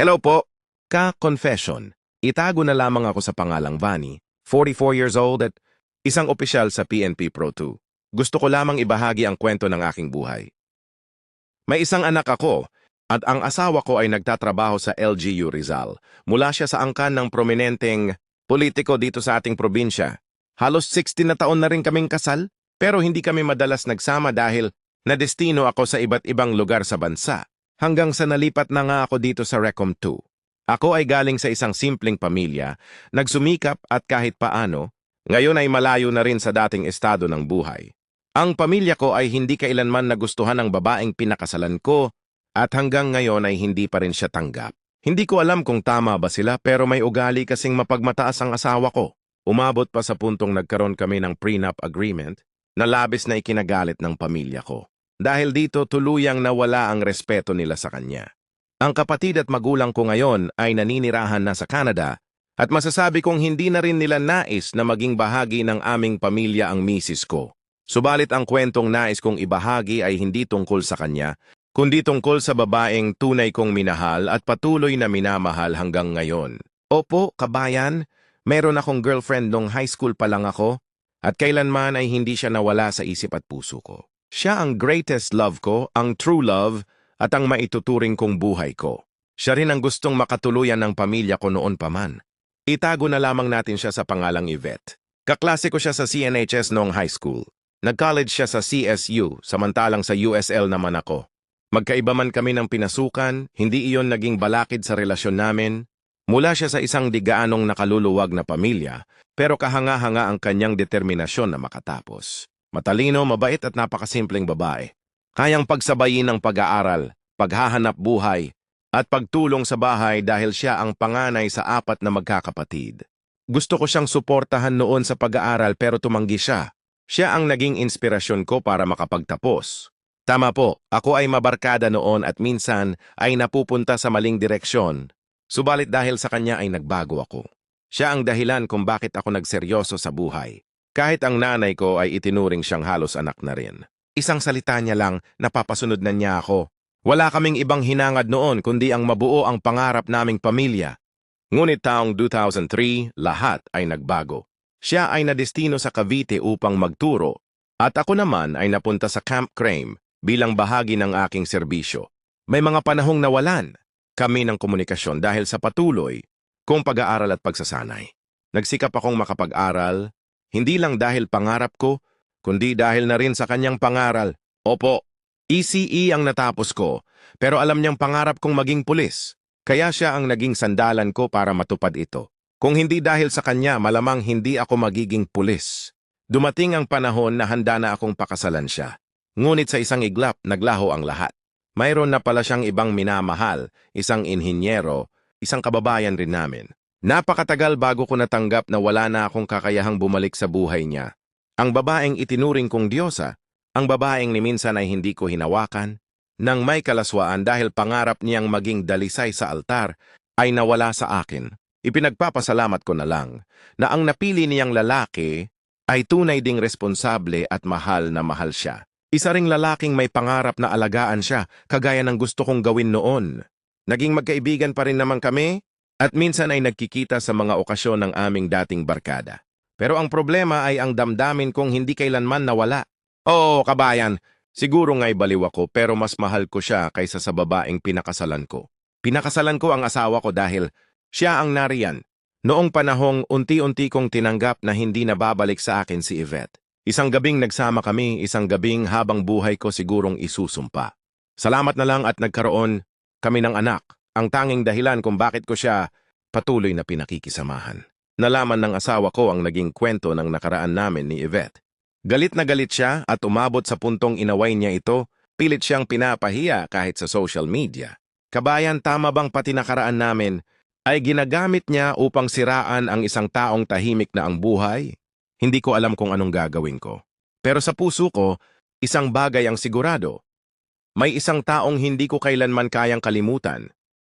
Hello po. Ka-confession. Itago na lamang ako sa pangalang Vani, 44 years old at isang opisyal sa PNP Pro 2. Gusto ko lamang ibahagi ang kwento ng aking buhay. May isang anak ako at ang asawa ko ay nagtatrabaho sa LGU Rizal. Mula siya sa angkan ng prominenteng politiko dito sa ating probinsya. Halos 16 na taon na rin kaming kasal, pero hindi kami madalas nagsama dahil nadestino ako sa iba't ibang lugar sa bansa. Hanggang sa nalipat na nga ako dito sa Recom 2. Ako ay galing sa isang simpleng pamilya, nagsumikap at kahit paano, ngayon ay malayo na rin sa dating estado ng buhay. Ang pamilya ko ay hindi kailanman nagustuhan ng babaeng pinakasalan ko at hanggang ngayon ay hindi pa rin siya tanggap. Hindi ko alam kung tama ba sila pero may ugali kasing mapagmataas ang asawa ko. Umabot pa sa puntong nagkaroon kami ng prenup agreement na labis na ikinagalit ng pamilya ko. Dahil dito tuluyang nawala ang respeto nila sa kanya. Ang kapatid at magulang ko ngayon ay naninirahan na sa Canada at masasabi kong hindi na rin nila nais na maging bahagi ng aming pamilya ang misis ko. Subalit ang kwentong nais kong ibahagi ay hindi tungkol sa kanya, kundi tungkol sa babaeng tunay kong minahal at patuloy na minamahal hanggang ngayon. Opo, kabayan, meron akong girlfriend nung high school pa lang ako at kailanman ay hindi siya nawala sa isip at puso ko. Siya ang greatest love ko, ang true love, at ang maituturing kong buhay ko. Siya rin ang gustong makatuluyan ng pamilya ko noon pa man. Itago na lamang natin siya sa pangalang Yvette. Kaklase ko siya sa CNHS noong high school. Nag-college siya sa CSU, samantalang sa USL naman ako. Magkaiba man kami ng pinasukan, hindi iyon naging balakid sa relasyon namin. Mula siya sa isang digaanong nakaluluwag na pamilya, pero kahanga-hanga ang kanyang determinasyon na makatapos. Matalino, mabait at napakasimpleng babae. Kayang pagsabayin ng pag-aaral, paghahanap buhay, at pagtulong sa bahay dahil siya ang panganay sa apat na magkakapatid. Gusto ko siyang suportahan noon sa pag-aaral pero tumanggi siya. Siya ang naging inspirasyon ko para makapagtapos. Tama po, ako ay mabarkada noon at minsan ay napupunta sa maling direksyon. Subalit dahil sa kanya ay nagbago ako. Siya ang dahilan kung bakit ako nagseryoso sa buhay. Kahit ang nanay ko ay itinuring siyang halos anak na rin. Isang salita niya lang, napapasunod na niya ako. Wala kaming ibang hinangad noon kundi ang mabuo ang pangarap naming pamilya. Ngunit taong 2003, lahat ay nagbago. Siya ay nadestino sa Cavite upang magturo at ako naman ay napunta sa Camp Crame bilang bahagi ng aking serbisyo. May mga panahong nawalan kami ng komunikasyon dahil sa patuloy kong pag-aaral at pagsasanay. Nagsikap akong makapag-aral, hindi lang dahil pangarap ko, kundi dahil na rin sa kanyang pangaral. Opo, ECE ang natapos ko, pero alam niyang pangarap kong maging pulis. Kaya siya ang naging sandalan ko para matupad ito. Kung hindi dahil sa kanya, malamang hindi ako magiging pulis. Dumating ang panahon na handa na akong pakasalan siya. Ngunit sa isang iglap, naglaho ang lahat. Mayroon na pala siyang ibang minamahal, isang inhinyero, isang kababayan rin namin. Napakatagal bago ko natanggap na wala na akong kakayahang bumalik sa buhay niya. Ang babaeng itinuring kong Diyosa, ang babaeng ni minsan ay hindi ko hinawakan, nang may kalaswaan dahil pangarap niyang maging dalisay sa altar, ay nawala sa akin. Ipinagpapasalamat ko na lang na ang napili niyang lalaki ay tunay ding responsable at mahal na mahal siya. Isa ring lalaking may pangarap na alagaan siya, kagaya ng gusto kong gawin noon. Naging magkaibigan pa rin naman kami, at minsan ay nagkikita sa mga okasyon ng aming dating barkada. Pero ang problema ay ang damdamin kong hindi kailanman nawala. Oo, kabayan, siguro nga'y baliw ako pero mas mahal ko siya kaysa sa babaeng pinakasalan ko. Pinakasalan ko ang asawa ko dahil siya ang nariyan. Noong panahong unti-unti kong tinanggap na hindi na babalik sa akin si Yvette. Isang gabing nagsama kami, isang gabing habang buhay ko sigurong isusumpa. Salamat na lang at nagkaroon kami ng anak ang tanging dahilan kung bakit ko siya patuloy na pinakikisamahan. Nalaman ng asawa ko ang naging kwento ng nakaraan namin ni Yvette. Galit na galit siya at umabot sa puntong inaway niya ito, pilit siyang pinapahiya kahit sa social media. Kabayan tama bang pati nakaraan namin ay ginagamit niya upang siraan ang isang taong tahimik na ang buhay? Hindi ko alam kung anong gagawin ko. Pero sa puso ko, isang bagay ang sigurado. May isang taong hindi ko kailanman kayang kalimutan